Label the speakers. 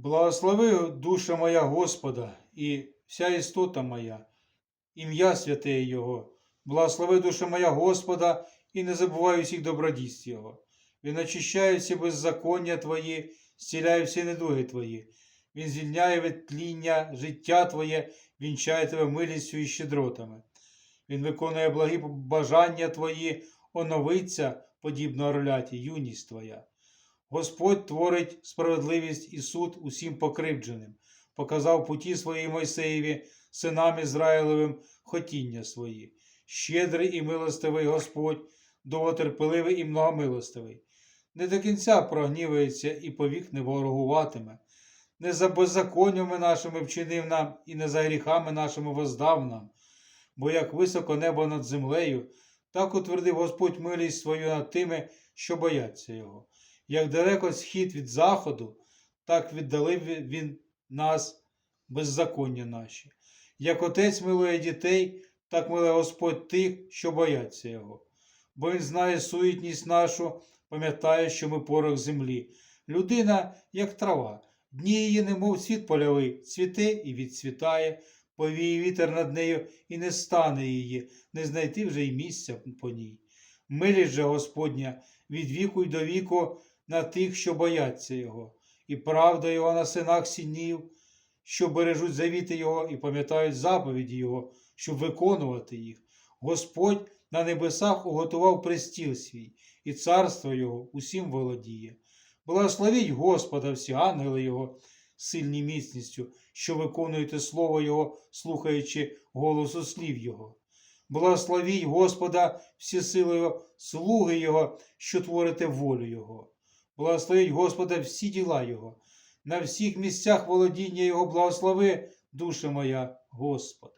Speaker 1: Благослови душа моя Господа і вся істота моя, ім'я святе Його. Благослови душа моя Господа і не забувай усіх добродійств Його. Він очищає всі беззаконня Твої, зціляє всі недуги Твої. Він звільняє від тління життя Твоє, вінчає тебе милістю і щедротами. Він виконує благі бажання Твої, оновиться, подібно орляті, юність Твоя. Господь творить справедливість і суд усім покривдженим, показав путі свої Мойсеєві, синам Ізраїлевим хотіння свої. Щедрий і милостивий Господь, довготерпеливий і многомилостивий. Не до кінця прогнівається і повік не ворогуватиме. Не за беззаконнями нашими вчинив нам, і не за гріхами нашими воздав нам. Бо як високо небо над землею, так утвердив Господь милість свою над тими, що бояться Його. Як далеко схід від заходу, так віддалив він нас беззаконня наші. Як отець милує дітей, так милує Господь тих, що бояться Його. Бо Він знає суетність нашу, пам'ятає, що ми порох землі. Людина, як трава, дні її, немов світ польовий, цвіте і відцвітає, повіє вітер над нею і не стане її, не знайти вже й місця по ній. Милість же Господня від віку й до віку на тих, що бояться Його, і правда Його на синах сінів, що бережуть завіти Його і пам'ятають заповіді Його, щоб виконувати їх. Господь на небесах уготував престіл свій, і царство Його усім володіє. Благословіть Господа всі ангели Його сильні міцністю, що виконуєте Слово Його, слухаючи голосу слів Його. Благословіть Господа всі сили Його, слуги Його, що творите волю Його. Благословіть Господа всі діла Його, на всіх місцях володіння Його благослови, душа моя Господа.